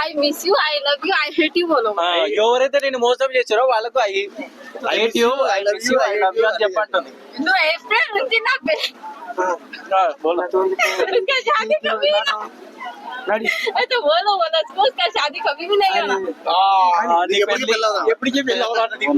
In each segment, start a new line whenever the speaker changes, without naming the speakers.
I miss you I love you I hate you బోలో
ఆ, ఎవరైతే నేను మోసం చేశారో వాళ్ళకు I I hate you I miss you I love you అని చెప్పంటుంది.
నువ్వు ఎప్పుడు నుంచి నా
ఆ, బోలో.
उसका शादी कभी अच्छा बोलो बोलो उसको उसका शादी कभी भी नहीं होना
ఆ, నీ
ఎప్పటికీ
పెళ్లి-
పెళ్ళవదా?
ఎప్పటికీ పెళ్ళి అవ్వాలంట నీకు.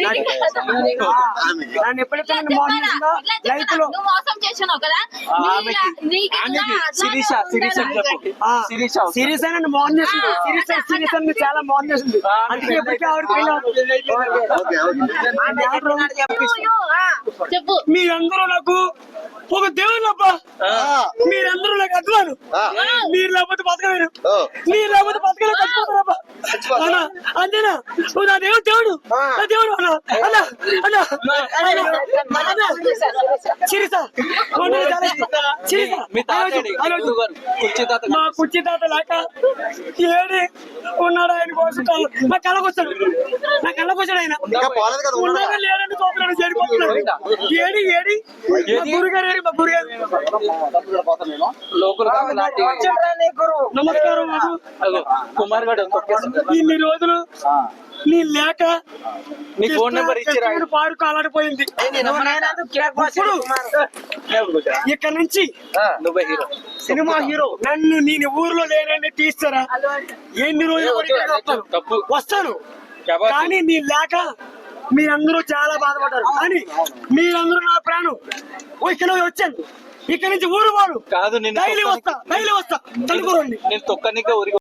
नहीं कहता नहीं
ఆమెకి.
నన్ను ఎప్పుడైతే
ఇట్లా
నేను మోసం
చెప్పాలా?
చేసినా
ఇట్లా
లైఫ్
చెప్పాలా?
లో
నువ్వు మోసం చేసినావు కదా
ఆ,
నీ
ఆమెకి.
ఇలా- నీకు ఇట్లా
ఆమెకి.
అట్లానే
శిరీష శిరీష అని
ఉండాలి.
చెప్పు
ఆ,
శిరీష అవసరం.
సిరీస్ అయినా మోసం చేసింది
ఆ,
సిరీస్
అదే,
సిరీస్
అదే.
అని చాలా మోసం చేసింది
ఆ,
అందుకే ఎప్పటికీ ఆవిడ పెళ్ళి అవ్వదు.
ఓకే ఓకే
ఆ మ్యాటర్
యో, యో, ఆ, చెప్పు.
మీరందరూ నాకు ఒక దేవుడు అబ్బా మీరందరూ నాకు అద్వాను
ఆ.
మీరు లేకపోతే బతకలేరు. మీరు లేకపోతే బతకలేదు చచ్చిపోతారబ్బా అన్నా అంతేనా? నా దేవుడు దేవుడు. నా దేవుడు అన్నా అన్నా అన్నా. అన్నా. సిరిసా సిరిసా
మీ కుర్చీ తాత
లేక ఏడి ఉన్నాడు ఆయన కోసం నా కళ్ళకు వచ్చాడు నా కళ్ళకు వచ్చాడు ఆయన.
ఉన్నాడా?
లేడని ఏడి ఏడి? మా గురుగారు ఏడి మా గురుగారు
లోకల్ లాంటి
నమస్కారం బాబు
అగో, కుమార్ గడు
ఇన్ని రోజులు నీ లేక
నీ ఫోన్ నెంబర్ ఇచ్చిరా?
పారు కాలాడిపోయింది ఇక్కడ నుంచి సినిమా హీరో. నన్ను నేను ఊర్లో లేనని తీస్తారా? ఎన్ని రోజులు వస్తాను. కానీ నీ లేక మీరందరూ చాలా బాధపడ్డారు. కానీ మీరందరూ నా ప్రాణం. ఇక్కడ వచ్చాను ఇక్కడ నుంచి ఊరు వాడు.
కాదు
డైలీ
తొక్కనికి-
వస్తా డైలీ వస్తా. తలుపురండి
నేను తొక్కనికే ఊరికి